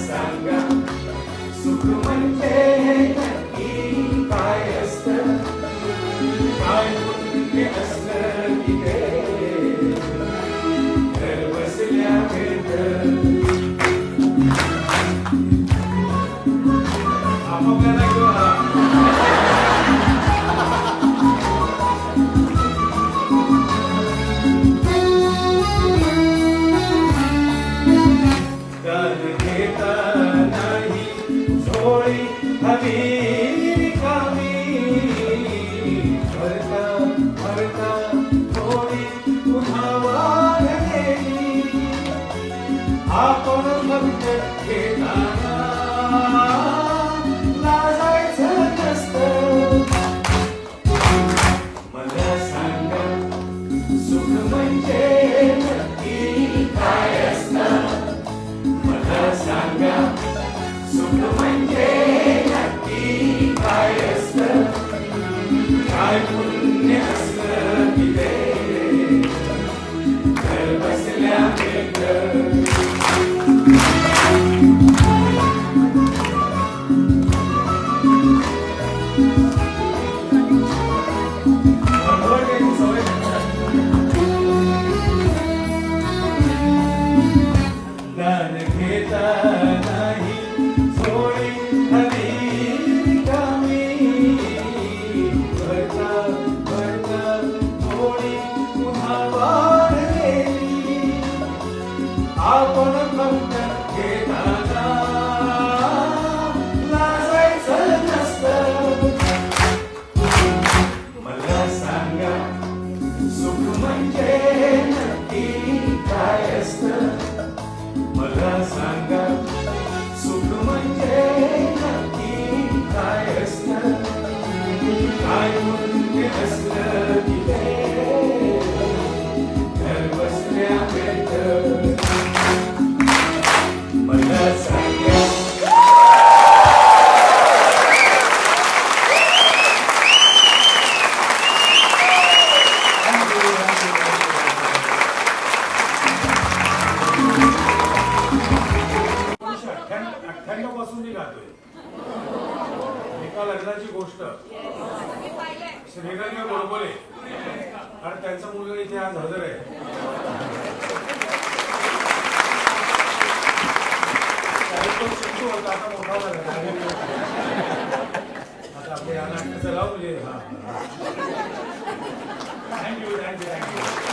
Sangam, Sukh Mante Hai हवी रिकामी. भरता भरता थोडी पुन्हा वाढलेली. आपण फक्त घेताना लाजायचं नसतं मला सांगा सुख म्हणजे नक्की काय असतं मला सांगा सुख म्हणजे काय आपण फक्त घेताना लाजायचं नसतं. मला सांगा सुख म्हणजे नक्की काय असतं? मला सांगा सुख म्हणजे नक्की काय असतं? काय पहिल्यापासून मी गातोय. एका लग्नाची गोष्ट. श्रीरंग गोडबोले कारण त्यांचा मुलगा इथे आज हजर आहे. आता आपले या आता आपल्या नाटकाचं लावले हा. Thank you thank you thank you